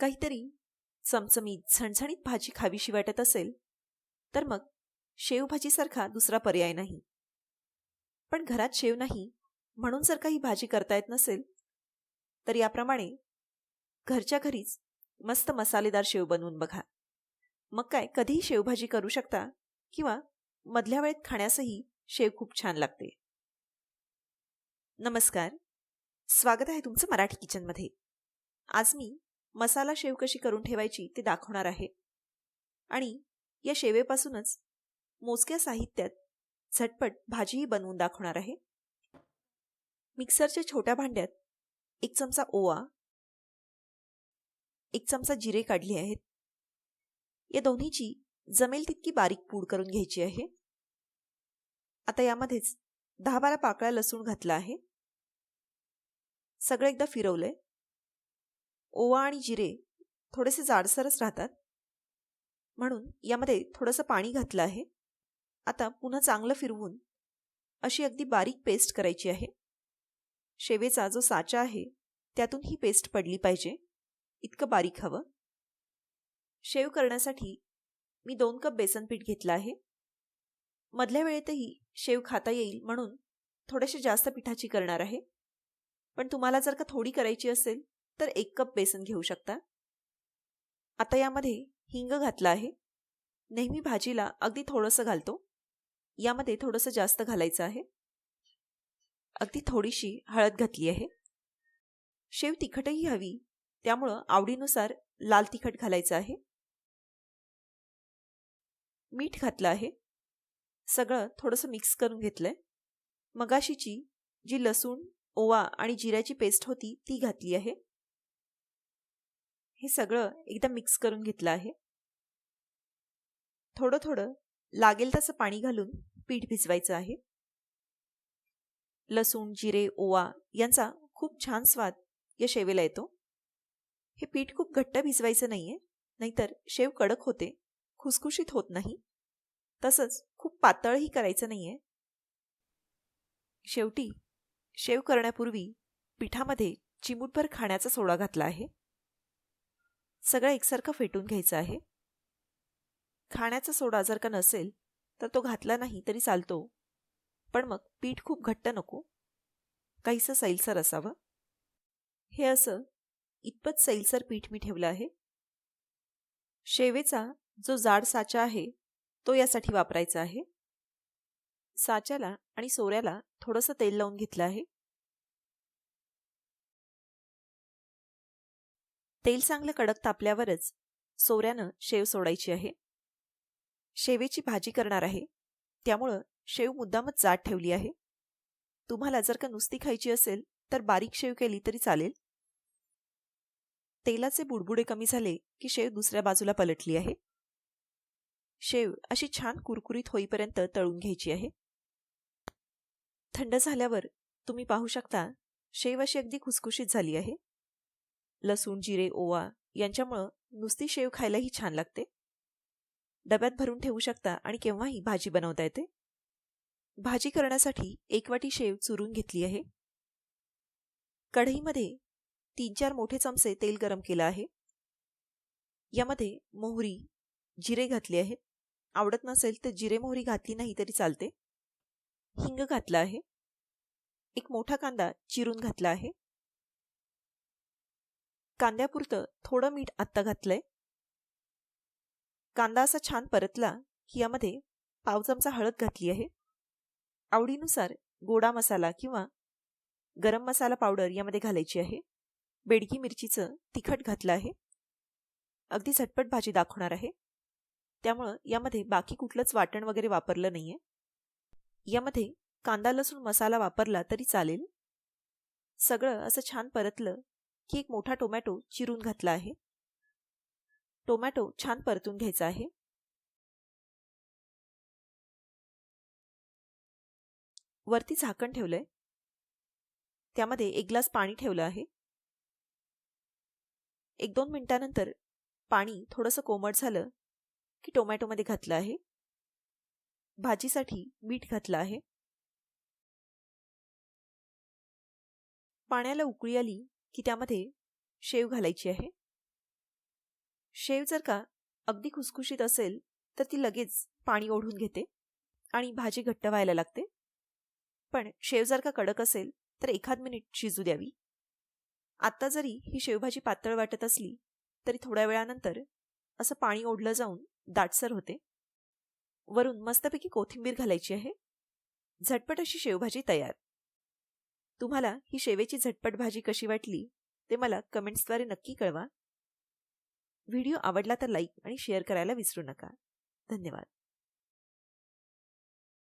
काहीतरी चमचमीत झणझणीत भाजी खावीशी वाटत असेल तर मग शेवभाजीसारखा दुसरा पर्याय नाही. पण घरात शेव नाही म्हणून जर काही भाजी करता येत नसेल तर याप्रमाणे घरच्या घरीच मस्त मसालेदार शेव बनवून बघा. मग काय कधीही शेवभाजी करू शकता किंवा मधल्या वेळेत खाण्यासही शेव खूप छान लागते. नमस्कार. स्वागत आहे तुमचं मराठी किचनमध्ये. आज मी मसाला शेव कशी करून ठेवायची ते दाखवणार आहे. आणि या शेवेपासूनच मोजक्या साहित्यात झटपट भाजीही बनवून दाखवणार आहे. मिक्सरच्या छोट्या भांड्यात एक चमचा ओवा एक चमचा जिरे काढले आहेत. या दोन्हीची जमेल तितकी बारीक पूड करून घ्यायची आहे. आता यामध्येच दहा बारा पाकळ्या लसूण घातला आहे. सगळं एकदा फिरवलंय. ओवा आणि जिरे थोडेसे जाडसरच राहतात. म्हणून यामध्ये थोडंसं पाणी घातलं आहे. आता पुन्हा चांगलं फिरवून अशी अगदी बारीक पेस्ट करायची आहे. शेवेचा जो साचा आहे त्यातून ही पेस्ट पडली पाहिजे. इतकं बारीक हवं. शेव करण्यासाठी मी दोन कप बेसन पीठ घेतलं आहे. मधल्या वेळेतही शेव खाता येईल म्हणून थोडेसे जास्त पिठाची करणार आहे. पण तुम्हाला जर का थोडी करायची असेल तर एक कप बेसन घेऊ शकता? आता यामध्ये हिंग घातलं आहे. नेहमी भाजीला अगदी थोडंसं घालतो. यामध्ये थोडंसं जास्त घालायचं आहे. अगदी थोडीशी हळद घातली आहे. शेव तिखटही हवी. त्यामुळं आवडीनुसार लाल तिखट घालायचं आहे. मीठ घातलं आहे. सगळं थोडंसं मिक्स करून घेतलंय. मगाशीची जी लसूण ओवा आणि जिऱ्याची पेस्ट होती ती घातली आहे. हे सगळं एकदा मिक्स करून घेतलं आहे. थोडं थोडं लागेल तसं पाणी घालून पीठ भिजवायचं आहे. लसूण जिरे ओवा यांचा खूप छान स्वाद या शेवेला येतो. हे पीठ खूप घट्ट भिजवायचं नाहीये नाहीतर शेव कडक होते खुसखुशीत होत नाही. तसंच खूप पातळही करायचं नाहीये. शेवटी शेव करण्यापूर्वी पिठामध्ये चिमूटभर खाण्याचा सोडा घातला आहे. सगळं एकसारखं फेटून घ्यायचं आहे. खाण्याचा सोडा जर का नसेल तर तो घातला नाही तरी चालतो. पण मग पीठ खूप घट्ट नको. काहीसं सैलसर असावं. हे असं इतपत सैलसर पीठ मी ठेवलं आहे. शेवेचा जो जाड साचा आहे तो यासाठी वापरायचा आहे. साच्याला आणि सोऱ्याला थोडंसं तेल लावून घेतलं आहे. तेल चांगलं कडक तापल्यावरच सोऱ्यानं शेव सोडायची आहे. शेवेची भाजी करणार आहे. त्यामुळं शेव मुद्दामच जाड ठेवली आहे. तुम्हाला जर का नुसती खायची असेल तर बारीक शेव केली तरी चालेल. तेलाचे बुडबुडे कमी झाले की शेव दुसऱ्या बाजूला पलटली आहे. शेव अशी छान कुरकुरीत होईपर्यंत तळून घ्यायची आहे. थंड झाल्यावर तुम्ही पाहू शकता शेव अशी अगदी खुसखुशीत झाली आहे. लसूण जिरे ओवा यांच्यामुळं नुसती शेव खायलाही छान लागते. डब्यात भरून ठेवू शकता आणि केव्हाही भाजी बनवता येते. भाजी करण्यासाठी एक वाटी शेव चुरून घेतली आहे. कढईमध्ये तीन चार मोठे चमचे तेल गरम केलं आहे. यामध्ये मोहरी जिरे घातले आहेत. आवडत नसेल तर जिरे मोहरी घातली नाही तरी चालते. हिंग घातला आहे. एक मोठा कांदा चिरून घातला आहे. कांद्यापुरतं थोडं मीठ आत्ता घातलंय. कांदा असा छान परतला की यामध्ये पाव चमचा हळद घातली आहे. आवडीनुसार गोडा मसाला किंवा गरम मसाला पावडर यामध्ये घालायची आहे. बेडगी मिरचीचं तिखट घातलं आहे. अगदी झटपट भाजी दाखवणार आहे. त्यामुळं यामध्ये बाकी कुठलंच वाटण वगैरे वापरलं नाहीये. यामध्ये कांदा लसूण मसाला वापरला तरी चालेल. सगळं असं छान परतलं की एक मोठा टोमॅटो चिरून घातला आहे. टोमॅटो छान परतून घ्यायचा आहे. वरती झाकण ठेवलंय. त्यामध्ये एक ग्लास पाणी ठेवलं आहे. एक दोन मिनिटानंतर पाणी थोडंसं कोमट झालं की टोमॅटोमध्ये घातलं आहे. भाजीसाठी मीठ घातलं आहे. पाण्याला उकळी आली की त्यामध्ये शेव घालायची आहे. शेव जर का अगदी खुसखुशीत असेल तर ती लगेच पाणी ओढून घेते आणि भाजी घट्ट व्हायला लागते. पण शेव जर का कडक असेल तर एखाद मिनिट शिजू द्यावी. आत्ता जरी ही शेवभाजी पातळ वाटत असली तरी थोड्या वेळानंतर असं पाणी ओढलं जाऊन दाटसर होते. वरून मस्तपैकी कोथिंबीर घालायची आहे. झटपट अशी शेवभाजी तयार. तुम्हाला ही शेवेची झटपट भाजी कशी वाटली ते मला कमेंट्सद्वारे नक्की कळवा. व्हिडिओ आवडला तर लाईक आणि शेअर करायला विसरू नका. धन्यवाद.